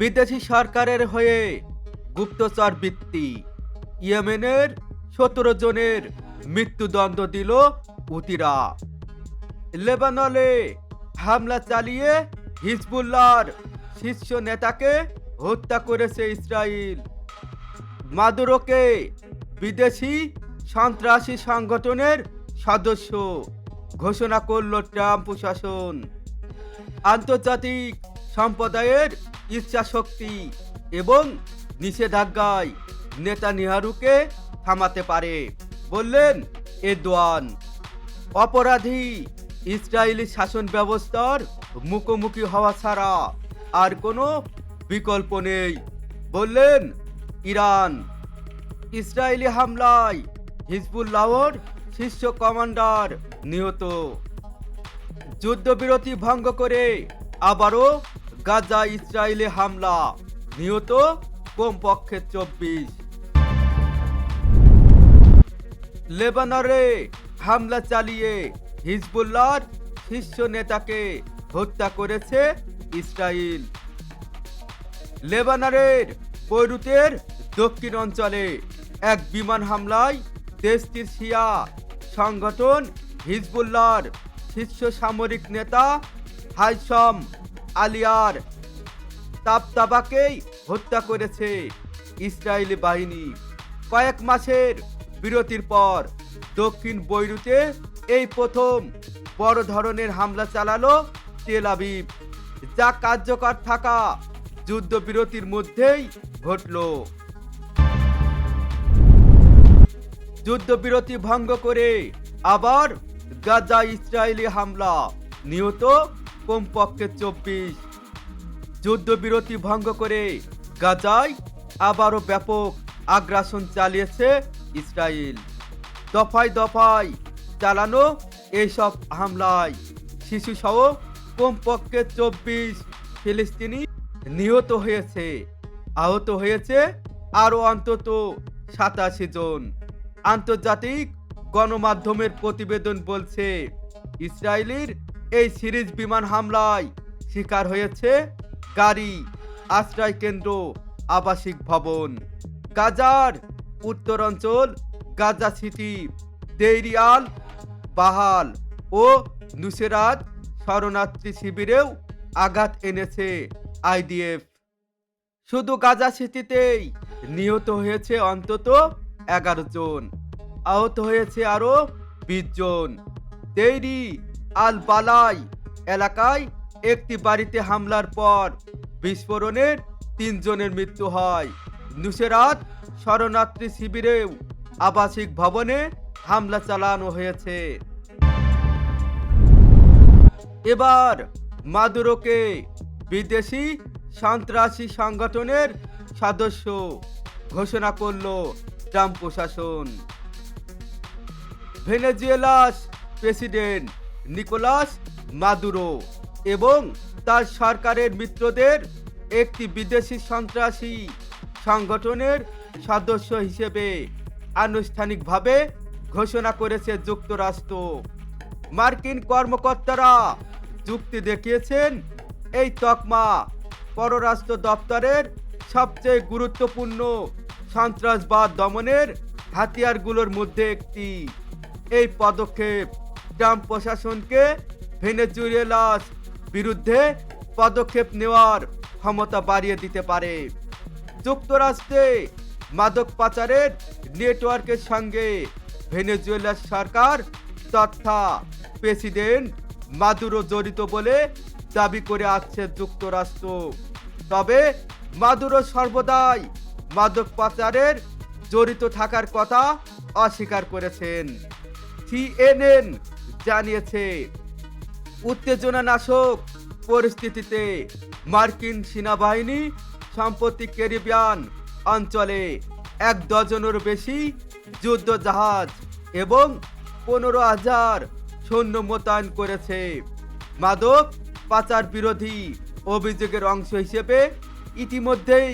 বিদেশি সরকারের হয়ে গুপ্তচর বৃত্তি। ইয়েমেনের সতেরো জনের মৃত্যুদণ্ড দিল উতিরা। লেবাননে হামলা চালিয়ে হিজবুল্লাহর শীর্ষ নেতাকে হত্যা করেছে ইসরায়েল মাদুরোকে বিদেশি সন্ত্রাসী সংগঠনের সদস্য ঘোষণা করল ট্রাম্প প্রশাসন। আন্তর্জাতিক সম্প্রদায়ের ইচ্ছা শক্তি এবং নিষেধাজ্ঞায় নেতানিয়াহুকে থামাতে পারে বললেন এদওয়ান। অপরাধী ইসরায়েলি শাসন ব্যবস্থার মুখোমুখি হওয়া ছাড়া আর কোনো বিকল্প নেই বললেন ইরান। ইসরায়েলি হামলায় হিজবুল্লাহর শীর্ষ কমান্ডার নিহত। যুদ্ধবিরতি ভঙ্গ করে আবারও গাজা ইসরায়েলে হামলা। নিহত কমপক্ষে চব্বিশ। লেবানরে হামলা চালিয়ে হিজবুল্লাহর শীর্ষ নেতাকে হত্যা করেছে ইসরায়েল। লেবাননের বৈরুতের দক্ষিণ অঞ্চলে এক বিমান হামলায় দেশটির শিয়া সংগঠন হিজবুল্লাহর শীর্ষ সামরিক নেতা হাইসম আলিয়ার তাবতাবাকেই হত্যা করেছে ইসরায়েলি বাহিনী। কয়েক মাসের বিরতির পর দক্ষিণ বৈরুতে এই প্রথম বড় ধরনের হামলা চালালো তেল আবিব, যা কার্যকর থাকা যুদ্ধবিরতির মধ্যেই ঘটল। যুদ্ধবিরতি ভঙ্গ করে আবার গাজা ইসরায়েলি হামলা, নিহত কমপক্ষে চব্বিশ। যুদ্ধবিরতি ভঙ্গ করে গাজায় আবারও ব্যাপক আগ্রাসন চালিয়েছে ইসরায়েল দফায় দফায় চালানো এইসব হামলায় শিশুসহ কমপক্ষে চব্বিশ ফিলিস্তিনি নিহত হয়েছে। আহত হয়েছে আরও অন্তত সাতাশি জন। আন্তর্জাতিক গণমাধ্যমের প্রতিবেদন বলছে ইসরায়েলের এই সিরিজ বিমান হামলায় শিকার হয়েছে গাড়ি, আশ্রয় কেন্দ্র, আবাসিক ভবন। গাজার উত্তরাঞ্চল, গাজা সিটি, দেইরিয়াল, বাহাল ও নুসেরাত শরণার্থী শিবিরেও আঘাত এনেছে আইডিএফ। শুধু গাজা সিটিতেই নিহত হয়েছে অন্তত এগারো জন। আহত হয়েছে আরও বিশ জন। দেইরি আল বালাই এলাকায় একটি বাড়িতে হামলার পর বিস্ফোরণের তিনজনের মৃত্যু হয়। নুসেরাত শরণার্থী শিবিরেও আবাসিক ভবনে হামলা চালানো হয়েছে। এবার মাদুরোকে বিদেশি সন্ত্রাসী সংগঠনের সদস্য ঘোষণা করল ট্রাম্প প্রশাসন। ভেনেজুয়েলাস প্রেসিডেন্ট নিকোলাস মাদুরো এবং তার সরকারের মিত্রদের একটি বিদেশি সন্ত্রাসী সংগঠনের সদস্য হিসেবে আনুষ্ঠানিকভাবে ঘোষণা করেছে যুক্তরাষ্ট্র। মার্কিন কর্মকর্তারা যুক্তি দেখিয়েছেন, এই তকমা পররাষ্ট্র দপ্তরের সবচেয়ে গুরুত্বপূর্ণ সন্ত্রাসবাদ দমনের হাতিয়ারগুলোর মধ্যে একটি। এই পদক্ষেপ ট্রাম্প প্রশাসনকে ভেনেজুয়েলাস বিরুদ্ধে পদক্ষেপ নেওয়ার ক্ষমতা বাড়িয়ে দিতে পারে। যুক্তরাষ্ট্রে মাদক পাচারের নেটওয়ার্কের সঙ্গে ভেনেজুয়েলার সরকার তথা প্রেসিডেন্ট মাদুরো জড়িত বলে দাবি করে আসছে যুক্তরাষ্ট্র। তবে মাদুরো সর্বদাই মাদক পাচারের জড়িত থাকার কথা অস্বীকার করেছেন। সিএনএন জানিয়েছে, উত্তেজনা নাশক পরিস্থিতিতে মার্কিন সেনাবাহিনী সম্প্রতি ক্যারিবিয়ান অঞ্চলে এক ডজনেরও বেশি যুদ্ধ জাহাজ এবং পনেরো হাজার সৈন্য মোতায়েন করেছে। মাদক পাচার বিরোধী অভিযোগের অংশ হিসেবে ইতিমধ্যেই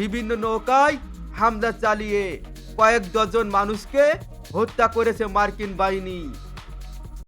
বিভিন্ন নৌকায় হামলা চালিয়ে কয়েক ডজন মানুষকে হত্যা করেছে মার্কিন বাহিনী।